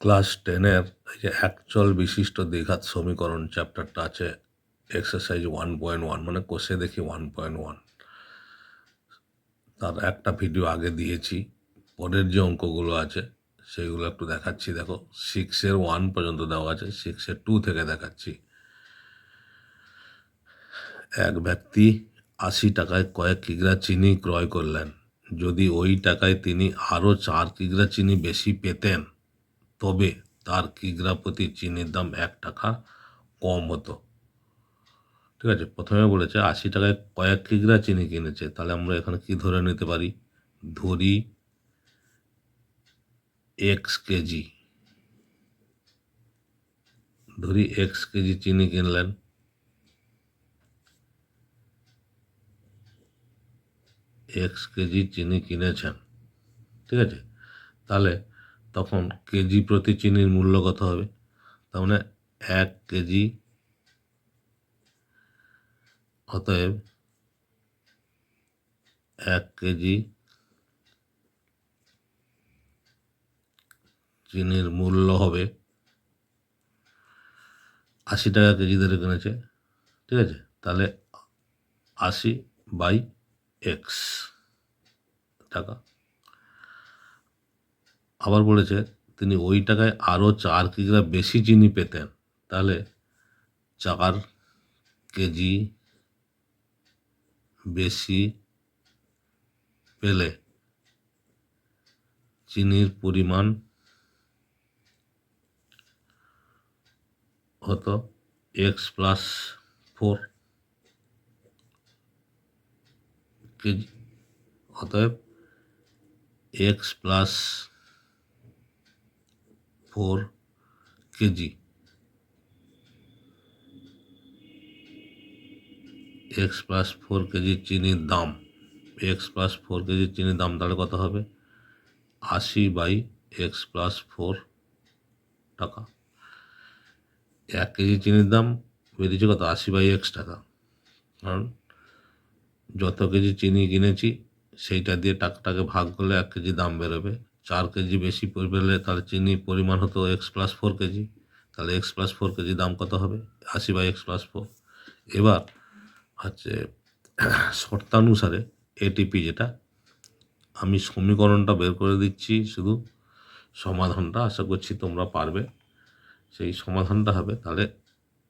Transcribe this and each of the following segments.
Class টেনের এই যে একচল বিশিষ্ট দ্বিঘাত সমীকরণ চ্যাপ্টারটা আছে এক্সারসাইজ ওয়ান পয়েন্ট ওয়ান মানে কোষে দেখি ওয়ান পয়েন্ট ওয়ান তার একটা ভিডিও আগে দিয়েছি, পরের যে অঙ্কগুলো আছে সেইগুলো একটু দেখাচ্ছি। দেখো সিক্সের ওয়ান পর্যন্ত দেওয়া আছে সিক্সের টু থেকে দেখাচ্ছি। এক ব্যক্তি আশি টাকায় কয়েক কিগ্রা চিনি ক্রয় করলেন। যদি ওই টাকায় তিনি আরও চার কিগ্রা চিনি বেশি পেতেন তবে তার কিগ্রা প্রতি চিনির দাম এক টাকা কম হতো। ঠিক আছে, প্রথমে বলেছে আশি টাকায় কয়েক কিগ্রা চিনি কিনেছে, তাহলে আমরা এখানে কি ধরে নিতে পারি? ধরি এক্স কেজি। ধরি এক্স কেজি চিনি কিনলেন। এক্স কেজি চিনি কিনেছেন। ঠিক আছে, তাহলে তখন কেজি প্রতি চিনির মূল্য কত হবে? তার মানে এক কেজি। অতএব এক কেজি চিনির মূল্য হবে আশি টাকা কেজি ধরে কিনেছে, ঠিক আছে? তাহলে আশি বাই এক্স টাকা। আবার বলেছে, তিনি ওই টাকায় আরও চার কিগ্রা বেশি চিনি পেতেন। তাহলে চার কেজি বেশি পেলে চিনির পরিমাণ হতো এক্স প্লাস ফোর কেজি। অতএব x plus four KG. X plus four KG চিনির দাম। এক্স প্লাস ফোর কেজি চিনির দাম তাহলে কত হবে? আশি বাই এক্স প্লাস ফোর টাকা। এক কেজি চিনির দাম বেরিয়েছে কত? আশি বাই এক্স টাকা। কারণ যত কেজি চিনি কিনেছি, সেইটা দিয়ে টাকাটাকে ভাগ করলে এক কেজি দাম বেরোবে। চার কেজি বেশি পেলে তাহলে চিনি পরিমাণ হতো এক্স প্লাস ফোর কেজি। তাহলে এক্স প্লাস ফোর কেজি দাম কত হবে? আশি বাই এক্স প্লাস ফোর এবার হচ্ছে শর্তানুসারে এটিপি যেটা, আমি সমীকরণটা বের করে দিচ্ছি, শুধু সমাধানটা আশা করছি তোমরা পারবে। সেই সমাধানটা হবে, তাহলে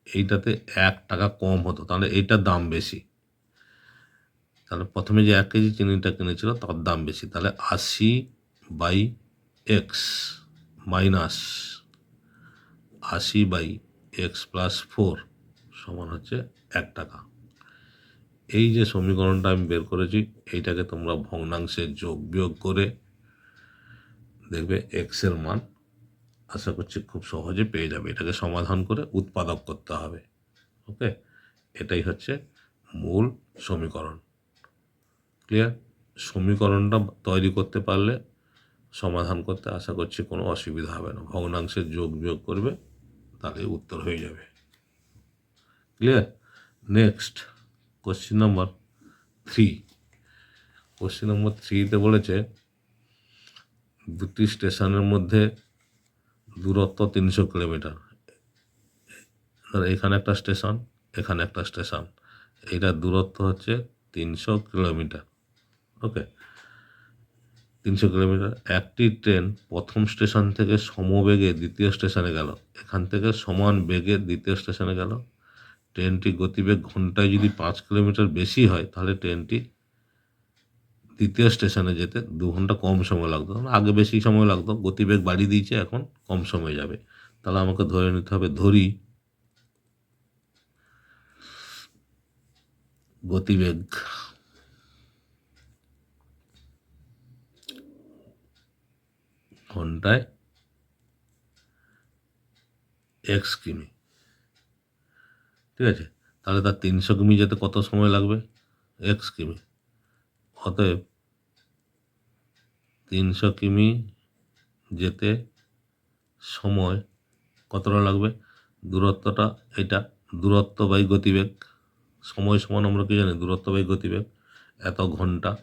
এইটাতে এক টাকা কম হতো, তাহলে এইটার দাম বেশি। তাহলে প্রথমে যে এক কেজি চিনিটা কিনেছিল, তার দাম বেশি, তাহলে আশি বাই এক্স মাইনাস আশি বাই এক্স প্লাস ফোর সমান হচ্ছে এক টাকা। এই যে সমীকরণটা আমি বের করেছি, এইটাকে তোমরা ভগ্নাংশে যোগ বিয়োগ করে দেখবে এক্সের মান আশা করছি খুব সহজে পেয়ে যাবে। এটাকে সমাধান করে উৎপাদক করতে হবে। ওকে? এটাই হচ্ছে মূল সমীকরণ। ক্লিয়ার? সমীকরণটা তৈরি করতে পারলে সমাধান করতে আশা করছি কোনো অসুবিধা হবে না। ভগ্নাংশের যোগ বিয়োগ করবে, তাহলে উত্তর হয়ে যাবে। Clear next question number three question number থ্রিতে বলেছে, দুটি স্টেশনের মধ্যে দূরত্ব তিনশো কিলোমিটার। এখানে একটা স্টেশন, এখানে একটা স্টেশন। এইটার দূরত্ব হচ্ছে তিনশো কিলোমিটার। ওকে তিনশো কিলোমিটার। একটি ট্রেন প্রথম স্টেশন থেকে সমবেগে দ্বিতীয় স্টেশনে গেল। এখান থেকে সমান বেগে দ্বিতীয় স্টেশনে গেল। ট্রেনটি গতিবেগ ঘন্টায় যদি পাঁচ কিলোমিটার বেশি হয়, তাহলে ট্রেনটি দ্বিতীয় স্টেশনে যেতে দু ঘণ্টা কম সময় লাগতো। আগে বেশি সময় লাগতো, গতিবেগ বাড়িয়ে দিয়েছে, এখন কম সময় যাবে। তাহলে আমাকে ধরে নিতে হবে, ধরি গতিবেগ। ঘন্টায় এক্স কিমি। ঠিক আছে? তাহলে তার তিনশো কিমি যেতে কত সময় লাগবে? এক্স কিমি। অতএব তিনশো কিমি যেতে সময় কতটা লাগবে? দূরত্বটা এটা, দূরত্ব বাই গতিবেগ। সময় সমান আমরা কি জানি? দূরত্ব বাই গতিবেগ। এত ঘণ্টা।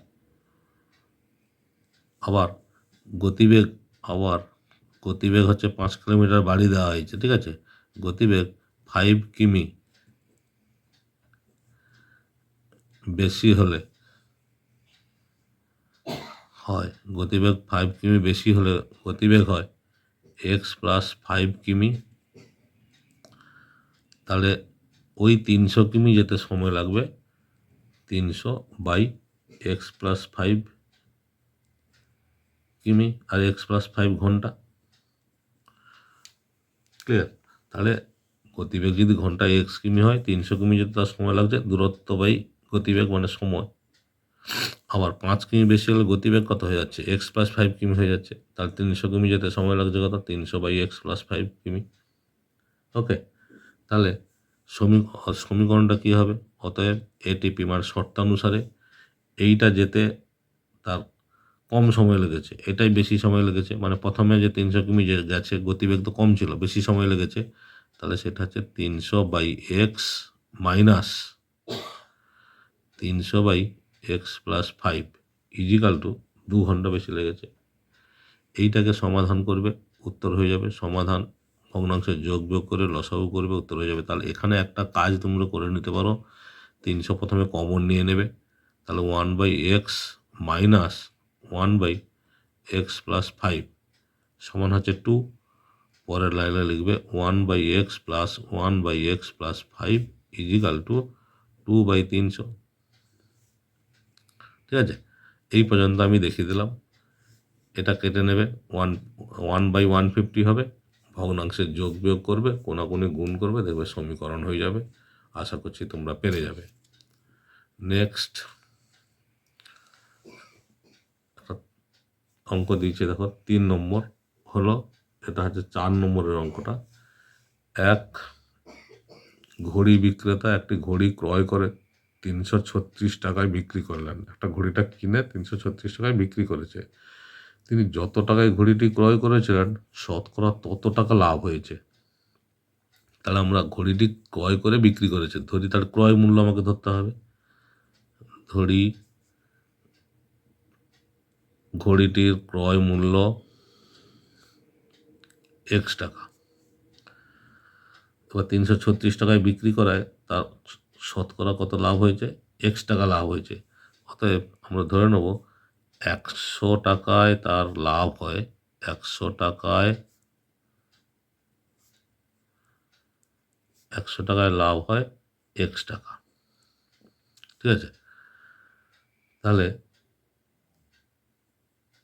আবার গতিবেগ আবার গতিবেগ হচ্ছে পাঁচ কিলোমিটার বাড়ি দেওয়া হয়েছে, ঠিক আছে? গতিবেগ ফাইভ কিমি। বেশি হলে হয়, গতিবেগ ফাইভ কিমি বেশি হলে গতিবেগ হয় এক্স প্লাস ফাইভ কিমি। তাহলে ওই তিনশো কিমি যেতে সময় লাগবে, তিনশো বাই এক্স প্লাস ফাইভ কিমি আর এক্স প্লাস ফাইভ ঘণ্টা। ক্লিয়ার? তাহলে গতিবেগ যদি ঘন্টায় এক্স কিমি হয়, তিনশো কিমি যেতে তার সময় লাগছে, দূরত্ব বাই গতিবেগ মানে সময়। আবার পাঁচ কিমি বেশি হলে গতিবেগ কত হয়ে যাচ্ছে? এক্স প্লাস ফাইভ কিমি হয়ে যাচ্ছে। তাহলে তিনশো কিমি যেতে সময় লাগছে কত? তিনশো বাই এক্স প্লাস ফাইভ কিমি। ওকে, তাহলে সমী সমীকরণটা কী হবে? অতএব এটিপি মানে শর্তানুসারে এইটা যেতে তার কম সময় লেগেছে, এটাই বেশি সময় লেগেছে। মানে প্রথমে যে তিনশো কিমি যে গেছে, গতিবেগ তো কম ছিল, বেশি সময় লেগেছে। তাহলে সেটা হচ্ছে তিনশো বাই এক্স মাইনাস তিনশো by x plus five equal to দু ঘণ্টা বেশি লেগেছে। এইটাকে সমাধান করবে, উত্তর হয়ে যাবে, সমাধান। ভগ্নাংশের যোগ বিয়োগ করে লসাগু করবে, উত্তর হয়ে যাবে। তাহলে এখানে একটা কাজ তোমরা করে নিতে পারো। তিনশো প্রথমে কমন নিয়ে নেবে। তাহলে one by x minus one by x plus five সমান হচ্ছে টু। পরের লাইনে লিখবে one by x plus one by x plus five equal to two by তিনশো। ঠিক আছে? এই পর্যন্ত আমি দেখিয়ে দিলাম। এটা কেটে নেবে। One one by one fifty হবে। ভগ্নাংশের যোগ বিয়োগ করবে, কোনাকুনি গুণ করবে, দেখবে সমীকরণ হয়ে যাবে। আশা করছি তোমরা পেরে যাবে। নেক্সট। অঙ্ক দিয়েছে, দেখো, তিন নম্বর হলো, এটা হচ্ছে চার নম্বরের অঙ্কটা। এক ঘড়ি বিক্রেতা একটি ঘড়ি ক্রয় করে তিনশো ছত্রিশ টাকায় বিক্রি করলেন। একটা ঘড়িটা কিনে তিনশো ছত্রিশ টাকায় বিক্রি করেছে। তিনি যত টাকায় ঘড়িটি ক্রয় করেছিলেন, শতকরা তত টাকা লাভ হয়েছে। তাহলে আমরা ঘড়িটি ক্রয় করে বিক্রি করেছে। ধরি, তার ক্রয় মূল্য আমাকে ধরতে হবে। ধরি ঘড়িটির ক্রয় মূল্য এক্স টাকা। এবার তিনশো ছত্রিশ টাকায় বিক্রি করায় তার শতকরা কত লাভ হয়েছে? এক্স টাকা লাভ হয়েছে। অতএব আমরা ধরে নেব একশো টাকায় তার লাভ হয়। একশো টাকায় একশো টাকায় লাভ হয় এক্স টাকা। ঠিক আছে? তাহলে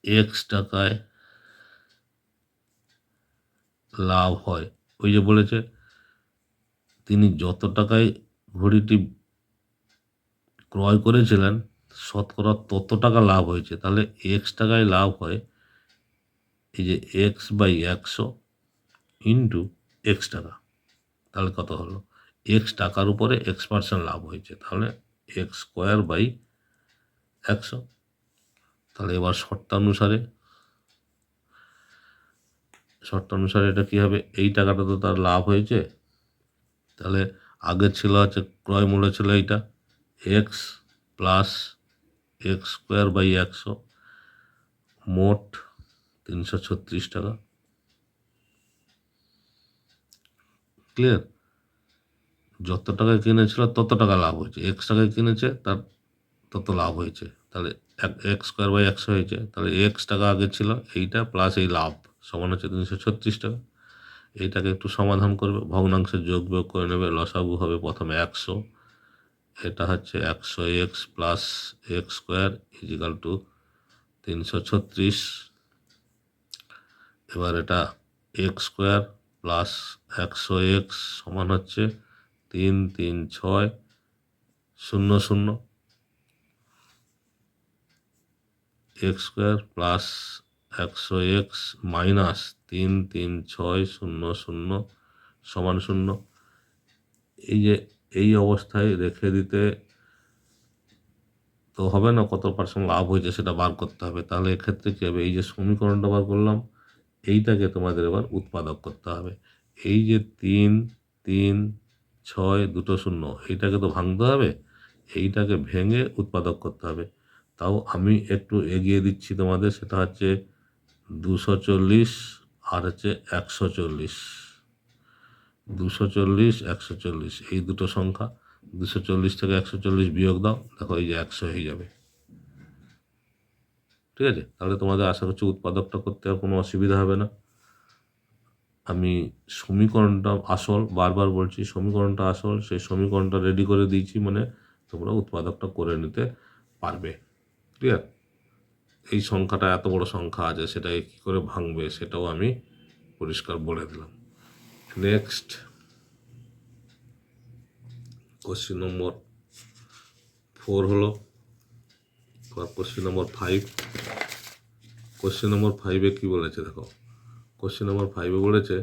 এক্স টাকায় লাভ হয়। ওই যে বলেছে, তিনি যত টাকায় ঘড়িটি ক্রয় করেছিলেন, শতকরা তত টাকা লাভ হয়েছে। তাহলে এক্স টাকায় লাভ হয়, এই যে এক্স বাই একশো ইন্টু এক্স টাকা। তাহলে কত হলো? এক্স টাকার উপরে এক্স পার্সেন্ট লাভ হয়েছে। তাহলে এক্স স্কোয়ার বাই একশো। তাহলে এবার শর্তানুসারে শর্তানুসারে এটা কী হবে? এই টাকাটা তো তার লাভ হয়েছে। তাহলে আগে ছিল হচ্ছে ক্রয় মূল্য ছিল এইটা x plus x square by একশো, মোট তিনশো ছত্রিশ টাকা। ক্লিয়ার যত টাকায় কিনেছিল তত টাকা লাভ হয়েছে। এক্স টাকায় কিনেছে, তার তত লাভ হয়েছে। তাহলে এক এক্স স্কোয়ার বাই একশো হয়েছে, তাহলে এক্স টাকা আগে ছিল, এইটা প্লাস এই লাভ, সমান হচ্ছে তিনশো ছত্রিশ টাকা। এইটাকে একটু সমাধান করবে, ভগ্নাংশের যোগ বিয়োগ করে নেবে, লসাগু হবে প্রথমে একশো। এটা হচ্ছে একশো x plus x square equal to তিনশো ছত্রিশ। এবার এটা এক্স স্কোয়ার প্লাস একশো এক্স সমান হচ্ছে তিন তিন, ছয়, শূন্য শূন্য। এক্স স্কোয়ার প্লাস একশো এক্স মাইনাস তিন তিন, ছয়, শূন্য শূন্য, সমান শূন্য। এই যে, এই অবস্থায় রেখে দিতে তো হবে না, কত পার্সেন্ট লাভ হয়েছে সেটা বার করতে হবে। তাহলে এক্ষেত্রে কী হবে? এই যে সমীকরণটা বার করলাম, এইটাকে তোমাদের এবার উৎপাদক করতে হবে। এই যে তিন তিন, ছয়, দুটো শূন্য, এইটাকে তো ভাঙতে হবে, এইটাকে ভেঙে উৎপাদক করতে হবে। তাও আমি একটু এগিয়ে দিচ্ছি তোমাদের, সেটা হচ্ছে দুশো চল্লিশ আর হচ্ছে একশো চল্লিশ। দুশো চল্লিশ, একশো চল্লিশ, এই দুটো সংখ্যা। দুশো চল্লিশ থেকে একশো চল্লিশ বিয়োগ দাও, দেখো এই যে একশো হয়ে যাবে। ঠিক আছে? তাহলে তোমাদের আশা করছি উৎপাদকটা করতে আর কোনো অসুবিধা হবে না। আমি সমীকরণটা আসল, বারবার বলছি সমীকরণটা আসল, সেই সমীকরণটা রেডি করে দিয়েছি মানে তোমরা উৎপাদকটা করে নিতে পারবে। ক্লিয়ার এই সংখ্যাটা এত বড় সংখ্যা আছে সেটাকে কী করে ভাঙবে সেটাও আমি পরিষ্কার বলে দিলাম। নেক্সট কোশ্চিন নম্বর ফোর হলো এবার question number five question number ফাইভে কী বলেছে দেখো কোশ্চিন নম্বর ফাইভে বলেছে,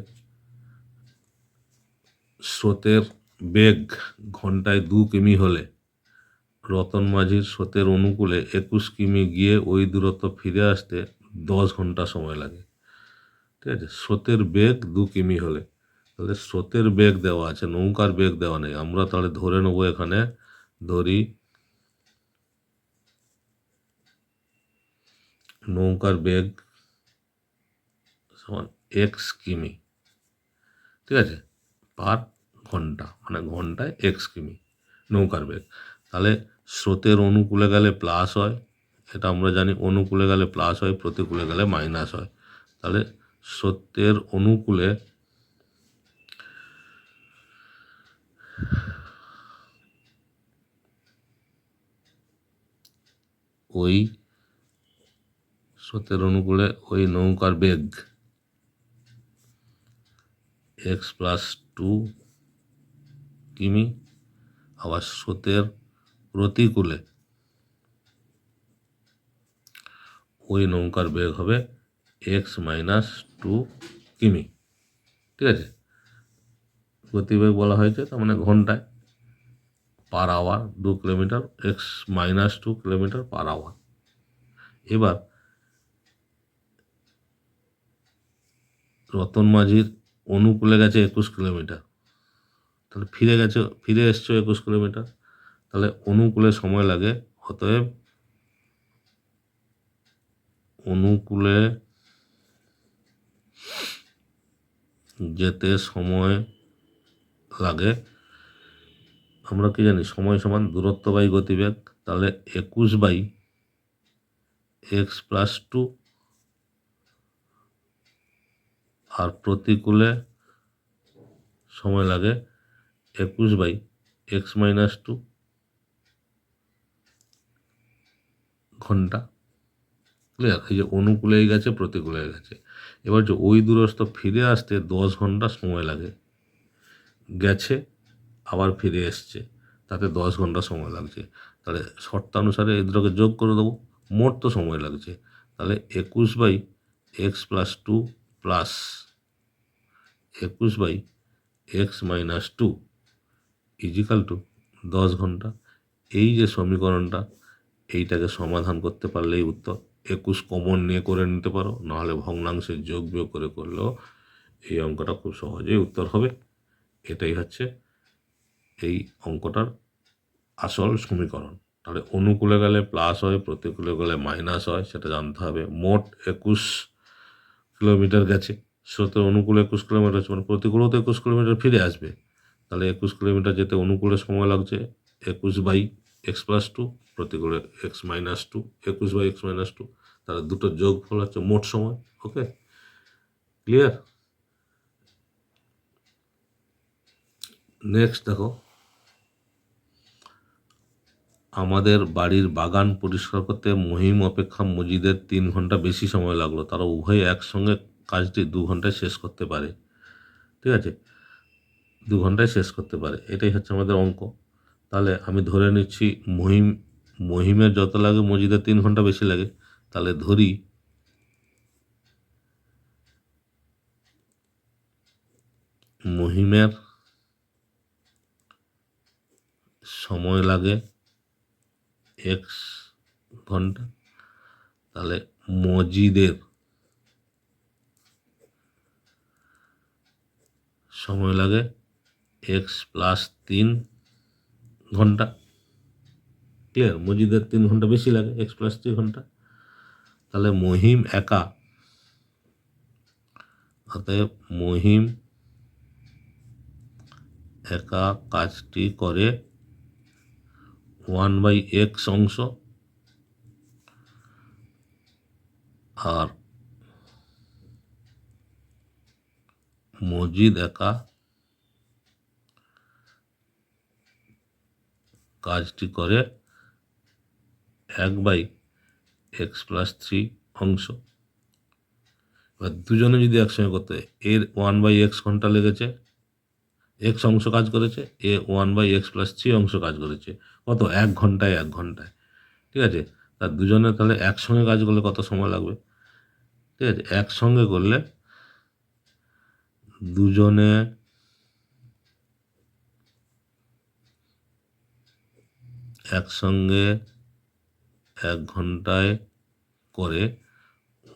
স্রোতের বেগ ঘন্টায় দু কিমি হলে রতন মাঝির স্রোতের অনুকূলে একুশ কিমি গিয়ে ওই দূরত্ব ফিরে আসতে দশ ঘণ্টা সময় লাগে। ঠিক আছে? স্রোতের বেগ দু কিমি হলে। তাহলে স্রোতের বেগ দেওয়া আছে, নৌকার বেগ দেওয়া নেই। আমরা তাহলে ধরে নেব এখানে, ধরি নৌকার বেগ সমান এক্স কিমি। ঠিক আছে? পার ঘণ্টা মানে ঘন্টায় এক্স কিমি নৌকার বেগ। তাহলে স্রোতের অনুকূলে গেলে প্লাস হয়, এটা আমরা জানি অনুকূলে গেলে প্লাস হয়, প্রতিকূলে গেলে মাইনাস হয়। তাহলে স্রোতের অনুকূলে ওই স্রোতের অনুকূলে ওই নৌকার বেগ এক্স প্লাস টু কিমি, আবার স্রোতের প্রতিকূলে ওই নৌকার বেগ হবে এক্স মাইনাস টু কিমি। ঠিক আছে? গতিবেগ বলা হয়েছে, তার মানে ঘন্টায় পার আওয়ার দু kilometre x minus two kilometre per hour এবার রতন মাঝির অনুকূলে গেছে একুশ কিলোমিটার তাহলে ফিরে গেছে, ফিরে এসছো একুশ কিলোমিটার তাহলে অনুকূলে সময় লাগে। অতএব অনুকূলে যেতে সময় লাগে। আমরা কি জানি, সময় সমান দূরত্ব বাই গতিবেগ। তাহলে একুশ বাই এক্স প্লাস টু আর প্রতিকূলে সময় লাগে একুশ বাই এক্স মাইনাস টু। ঘণ্টা। ক্লিয়ার এই যে অনুকূলেই গেছে প্রতিকূলে গেছে। এবার যে ওই দূরস্থ ফিরে আসতে দশ ঘণ্টা সময় লাগে। গেছে, আবার ফিরে এসছে। তাতে দশ ঘণ্টা সময় লাগছে। তাহলে শর্তানুসারে এই দুটোকে যোগ করে দেবো। মোট তো সময় লাগছে। তাহলে একুশ by x plus two plus একুশ by x minus two equal to দশ ঘণ্টা। এই যে সমীকরণটা এইটাকে সমাধান করতে পারলেই উত্তর। একুশ কমন নিয়ে করে নিতে পারো, নাহলে ভগ্নাংশে যোগ বিয়োগ করে করলেও এই অঙ্কটা খুব সহজেই উত্তর হবে। এটাই হচ্ছে এই অঙ্কটার আসল সমীকরণ। তাহলে অনুকূলে গেলে প্লাস হয়, প্রতিকূলে গেলে মাইনাস হয়, সেটা জানতে হবে। মোট একুশ কিলোমিটার গেছে স্রোতের অনুকূলে একুশ কিলোমিটার আছে মানে প্রতিকূলেও তো একুশ কিলোমিটার ফিরে আসবে। তাহলে একুশ কিলোমিটার যেতে অনুকূলে সময় লাগছে, একুশ বাই এক্স প্লাস টু প্রতিকূলে এক্স মাইনাস টু একুশ বাই এক্স মাইনাস টু তাহলে দুটো যোগ ফল হচ্ছে মোট সময় ওকে ক্লিয়ার নেক্সট দেখো। আমাদের বাড়ির বাগান পরিষ্কার করতে মহিম অপেক্ষা মজিদের তিন ঘণ্টা বেশি সময় লাগল। তারা উভয়ে একসঙ্গে কাজটি দু ঘন্টায় শেষ করতে পারে। ঠিক আছে? দু ঘন্টায় শেষ করতে পারে। এটাই হচ্ছে আমাদের অঙ্ক। তাহলে আমি ধরে নিচ্ছি মহিম মহিমের যত লাগে মজিদের তিন ঘণ্টা বেশি লাগে, তাহলে ধরি মহিমের সময় লাগে এক্স ঘণ্টা, তাহলে মজিদের সময় লাগে এক্স প্লাস তিন ঘণ্টা। ক্লিয়ার মজিদের তিন ঘণ্টা বেশি লাগে এক্স প্লাস তিন ঘণ্টা। তাহলে মহিম একা। অতএব মহিম একা কাজটি করে ওয়ান বাই এক্স অংশ। আর মজিদ একা কাজটি করে এক বাই এক্স প্লাস থ্রি অংশ। এবার দুজনে যদি একসঙ্গে করতে এর ওয়ান বাই এক্স ঘণ্টা লেগেছে? এক্স অংশ কাজ করেছে, A one by x plus three অংশ কাজ করেছে। কত? এক ঘন্টায় এক ঘন্টায়। ঠিক আছে? তার দুজনে তাহলে একসঙ্গে কাজ করলে কত সময় লাগবে? ঠিক আছে? একসঙ্গে করলে দুজনে একসঙ্গে এক ঘন্টায় করে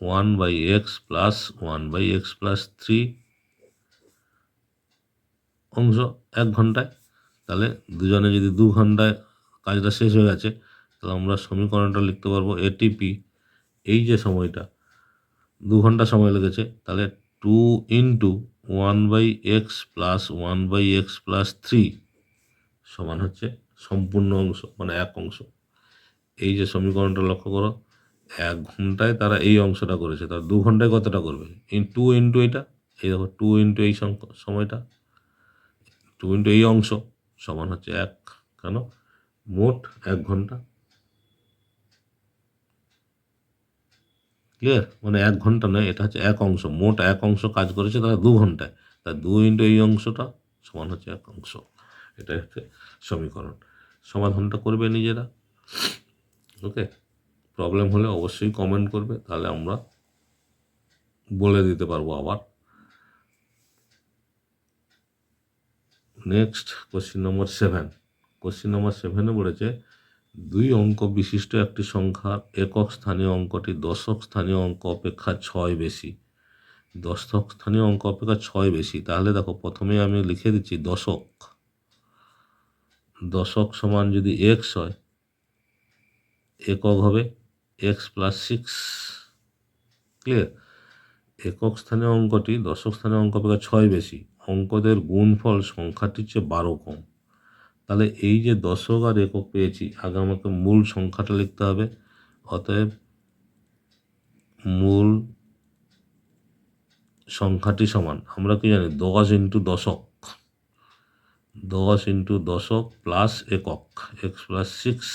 one by x plus one by x plus three অংশ এক ঘন্টায়। তাহলে দুজনে যদি দু ঘন্টায় কাজটা শেষ হয়ে গেছে, তাহলে আমরা সমীকরণটা লিখতে পারব এটিপি এই যে সময়টা, দু ঘণ্টা সময় লেগেছে, তাহলে two into one by x plus one by x plus three সমান হচ্ছে সম্পূর্ণ অংশ মানে এক অংশ। এই যে সমীকরণটা লক্ষ্য করো, এক ঘন্টায় তারা এই অংশটা করেছে, তার দু ঘন্টায় কতটা করবে? ইন টু ইন্টু এটা, এই দেখো টু ইন্টু এই সময়টা টু ইন্টু এই অংশ সমান হচ্ছে এক, কেন? মোট এক ঘণ্টা। ক্লিয়ার মানে এক ঘণ্টা নয়, এটা হচ্ছে এক অংশ, মোট এক অংশ কাজ করেছে তারা দু ঘন্টায়, তা দু ইন্টু এই অংশটা সমান হচ্ছে এক অংশ। এটা হচ্ছে সমীকরণ। সমাধানটা করবে নিজেরা। ওকে প্রবলেম হলে অবশ্যই কমেন্ট করবে, তাহলে আমরা বলে দিতে পারব আবার। Next question number seven question number সেভেনে বলেছে, দুই অঙ্ক বিশিষ্ট একটি সংখ্যার একক স্থানীয় অঙ্কটি দশক স্থানীয় অঙ্ক অপেক্ষা ছয় বেশি। দশক স্থানীয় অঙ্ক অপেক্ষা ছয় বেশি। তাহলে দেখো, প্রথমে আমি লিখে দিচ্ছি দশক। দশক সমান যদি এক্স হয় একক হবে এক্স প্লাস সিক্স ক্লিয়ার একক স্থানীয় অঙ্কটি দশক স্থানীয় অঙ্ক অপেক্ষা ছয় বেশি। অঙ্কদের গুণফল সংখ্যাটির চেয়ে বারো কম। তাহলে এই যে দশক আর একক পেয়েছি, আগে আমাকে মূল সংখ্যাটা লিখতে হবে। অতএব মূল সংখ্যাটি সমান। আমরা কি জানি? দশ ইন্টু দশক। দশ ইন্টু দশক প্লাস একক এক্স প্লাস সিক্স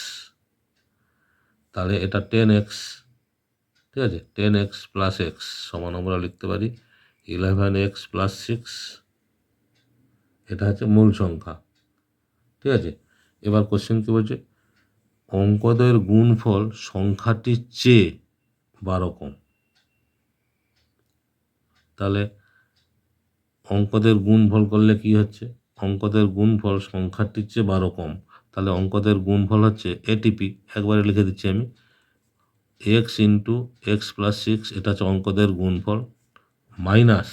তাহলে এটা টেন এক্স ঠিক আছে? টেন এক্স প্লাস এক্স সমান আমরা লিখতে পারি ইলেভেন এক্স প্লাস সিক্স এটা হচ্ছে মূল সংখ্যা, ঠিক আছে? এবার কোশ্চেন কী বলছে? অঙ্কদের গুণফল সংখ্যাটির চেয়ে বারো কম। তাহলে অঙ্কদের গুণফল করলে কি হচ্ছে? অঙ্কদের গুণফল সংখ্যাটির চেয়ে বারো কম। তাহলে অঙ্কদের গুণফল হচ্ছে এটিপি একবারে লিখে দিচ্ছি আমি। X into x plus six এটা হচ্ছে অঙ্কদের গুণফল মাইনাস।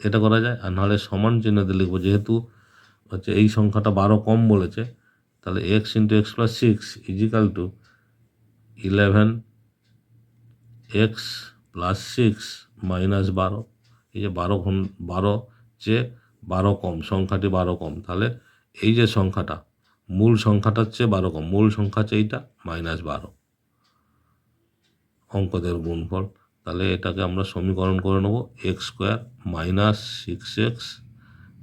এটা করা যায়, আর নাহলে সমান চিহ্ন দিয়ে লিখব, যেহেতু হচ্ছে এই সংখ্যাটা বারো কম বলেছে, তাহলে x into x plus six equal to eleven x plus six minus বারো। এই যে বারো ঘন বারো চেয়ে বারো কম, সংখ্যাটি বারো কম। তাহলে এই যে সংখ্যাটা, মূল সংখ্যাটার চেয়ে বারো কম, মূল সংখ্যা হচ্ছে এইটা, মাইনাস বারো। অঙ্কদের গুণফল, তাহলে এটাকে আমরা সমীকরণ করে নেব, x square minus six x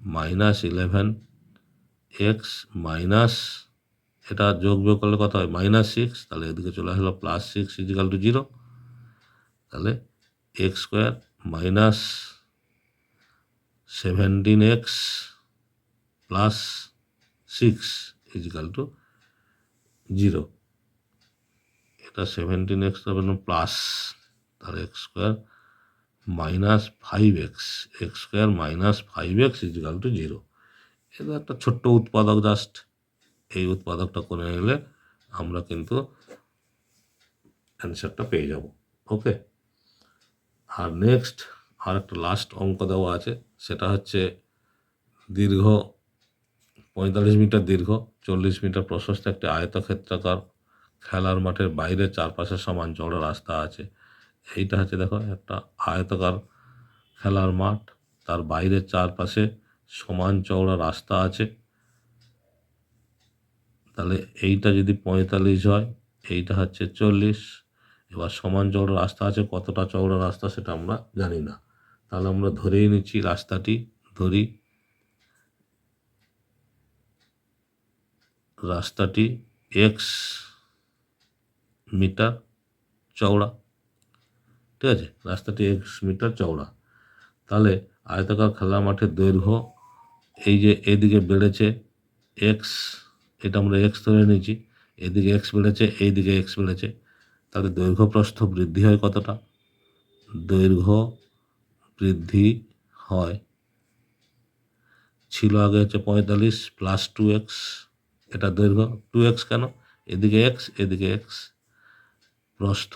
minus eleven x minus, এটা যোগ বিয়োগ করলে কত হয়? মাইনাস সিক্স, তাহলে এদিকে চলে আসলো plus six equal to zero. তাহলে x square minus seventeen x plus six equal to zero এটা সেভেন্টিন এক্স হবে প্লাস তার x square minus five x x square minus five x equal to zero এটা একটা ছোট্ট উৎপাদক just এই উৎপাদকটা করে নিলে আমরা কিন্তু অ্যান্সারটা পেয়ে যাব ওকে আর নেক্সট আর একটা লাস্ট অঙ্ক দেওয়া আছে, সেটা হচ্ছে দীর্ঘ পঁয়তাল্লিশ মিটার দীর্ঘ, চল্লিশ মিটার প্রশস্ত একটি আয়তক্ষেত্রাকার খেলার মাঠের বাইরে চারপাশে সমান চড়া রাস্তা আছে। এইটা হচ্ছে দেখো, একটা আয়তাকার খেলার মাঠ, তার বাইরের চারপাশে সমান চওড়া রাস্তা আছে। তাহলে এইটা যদি পঁয়তাল্লিশ হয়, এইটা হচ্ছে চল্লিশ। এবার সমান চওড়া রাস্তা আছে, কতটা চওড়া রাস্তা সেটা আমরা জানি না। তাহলে আমরা ধরেই নিচ্ছি রাস্তাটি, ধরি। রাস্তাটি এক্স মিটার চওড়া, ঠিক আছে? রাস্তাটি এক্স মিটার চওড়া। তাহলে আয়তাকার খেলা মাঠের দৈর্ঘ্য এই যে এদিকে বেড়েছে এক্স এটা আমরা এক্স ধরে নিয়েছি। এদিকে এক্স বেড়েছে, এইদিকে এক্স বেড়েছে। তাহলে দৈর্ঘ্য প্রস্থ বৃদ্ধি হয় কতটা? দৈর্ঘ্য বৃদ্ধি হয়। ছিল আগে হচ্ছে পঁয়তাল্লিশ প্লাস টু এক্স এটা দৈর্ঘ্য টু এক্স কেন? এদিকে এক্স এদিকে এক্স প্রস্থ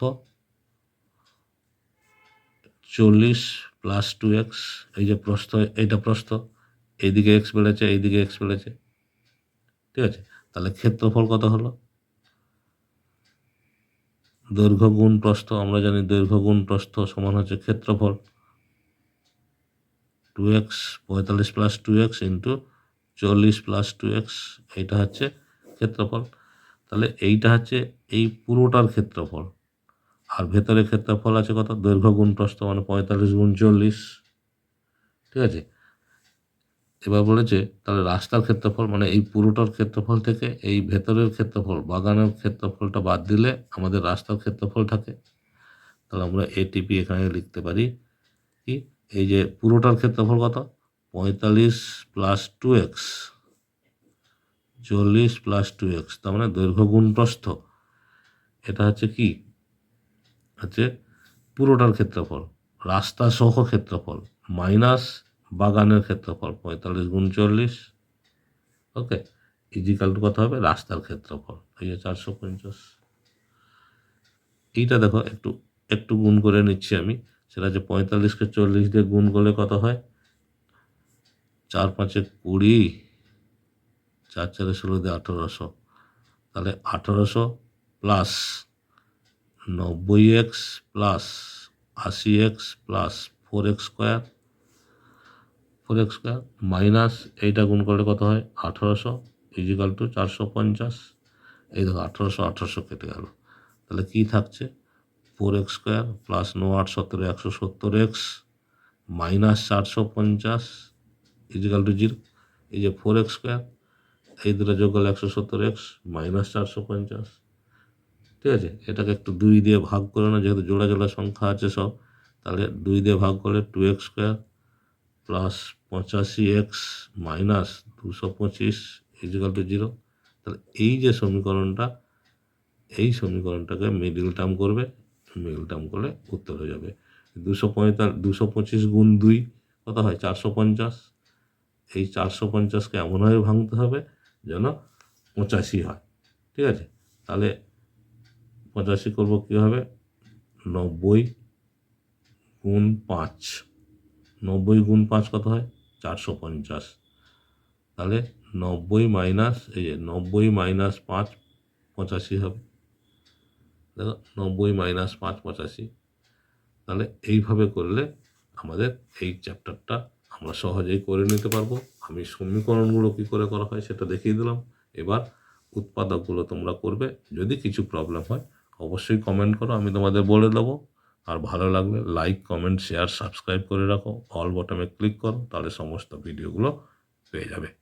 চল্লিশ প্লাস টু এক্স এই যে প্রস্থ, এইটা প্রস্থ, এইদিকে এক্স বেড়েছে, এইদিকে এক্স বেড়েছে। ঠিক আছে? তাহলে ক্ষেত্রফল কত হলো? দৈর্ঘ্য গুণ প্রস্থ, আমরা জানি দৈর্ঘ্য গুণ প্রস্থ সমান হচ্ছে ক্ষেত্রফল। টু এক্স পঁয়তাল্লিশ প্লাস টু এক্স ইন্টু চল্লিশ প্লাস টু এক্স এইটা হচ্ছে ক্ষেত্রফল। তাহলে এইটা হচ্ছে এই পুরোটার ক্ষেত্রফল। আর ভেতরে ক্ষেত্রফল আছে কত? দৈর্ঘ্য গুণ প্রস্থ মানে পঁয়তাল্লিশ গুণ চল্লিশ। ঠিক আছে? এবার বলেছে, তাহলে রাস্তার ক্ষেত্রফল মানে এই পুরোটার ক্ষেত্রফল থেকে এই ভেতরের ক্ষেত্রফল, বাগানের ক্ষেত্রফলটা বাদ দিলে আমাদের রাস্তার ক্ষেত্রফল থাকে। তাহলে আমরা এটিপি এখানে লিখতে পারি কি? এই যে পুরোটার ক্ষেত্রফল কত? পঁয়তাল্লিশ প্লাস টু এক্স চল্লিশ প্লাস টু এক্স তার মানে দৈর্ঘ্য গুণ প্রস্থ এটা হচ্ছে কি? হচ্ছে পুরোটার ক্ষেত্রফল, রাস্তা সহ ক্ষেত্রফল মাইনাস বাগানের ক্ষেত্রফল, পঁয়তাল্লিশ গুণ চল্লিশ। ওকে ইজিকাল টু কত হবে? রাস্তার ক্ষেত্রফল। এই যে চারশো পঞ্চাশ। এইটা দেখো, একটু একটু গুণ করে নিচ্ছি আমি। সেটা হচ্ছে পঁয়তাল্লিশকে চল্লিশ দিয়ে গুণ করলে কত হয়? চার পাঁচে কুড়ি, চার চারে ষোলো দিয়ে আঠেরোশো। তাহলে আঠেরোশো প্লাস নব্বই এক্স প্লাস আশি x plus four x square four x square minus এইটা গুণ করলে কত হয়? আঠেরোশো ইজিক্যাল টু চারশো পঞ্চাশ। এই দেখো আঠেরোশো আঠেরোশো কেটে গেল। তাহলে কী থাকছে? Four x square plus no আট সত্তর একশো সত্তর এক্স মাইনাস চারশো পঞ্চাশ ইজিক্যাল টু জিরো এই যে ফোর এক্স স্কোয়ার এই দুটো যোগ করলে একশো সত্তর এক্স মাইনাস চারশো পঞ্চাশ। ঠিক আছে? এটাকে একটু দুই দিয়ে ভাগ করে না যেহেতু জোড়া জোড়া সংখ্যা আছে সব, তাহলে দুই দিয়ে ভাগ করলে টু এক্স স্কোয়ার প্লাস পঁচাশি এক্স মাইনাস দুশো পঁচিশ ইজিক্যাল টু জিরো তাহলে এই যে সমীকরণটা, এই সমীকরণটাকে মিডিল টার্ম করবে। মিডিল টার্ম করলে উত্তর হয়ে যাবে। দুশো পঁয়তাল্লিশ, দুশো পঁচিশ গুণ দুই, কত হয়? চারশো পঞ্চাশ। এই চারশো পঞ্চাশকে এমনভাবে ভাঙতে হবে যেন পঁচাশি হয়। ঠিক আছে? তাহলে পঁচাশি করব কীভাবে নব্বই গুণ পাঁচ। নব্বই গুণ পাঁচ কত হয়? চারশো পঞ্চাশ। তাহলে নব্বই মাইনাস এই যে নব্বই মাইনাস পাঁচ, পঁচাশি হবে। দেখো নব্বই মাইনাস পাঁচ পঁচাশি। তাহলে এইভাবে করলে আমাদের এই চ্যাপ্টারটা আমরা সহজেই করে নিতে পারব। আমি সমীকরণগুলো কী করে করা হয় সেটা দেখিয়ে দিলাম। এবার উৎপাদকগুলো তোমরা করবে। যদি কিছু প্রবলেম হয়, অবশ্যই কমেন্ট করো, আমি তোমাদের বলে দেবো। আর ভালো লাগলে লাইক কমেন্ট শেয়ার সাবস্ক্রাইব করে রাখো। অল বটমে ক্লিক করো, তাহলে সমস্ত ভিডিওগুলো পেয়ে যাবে।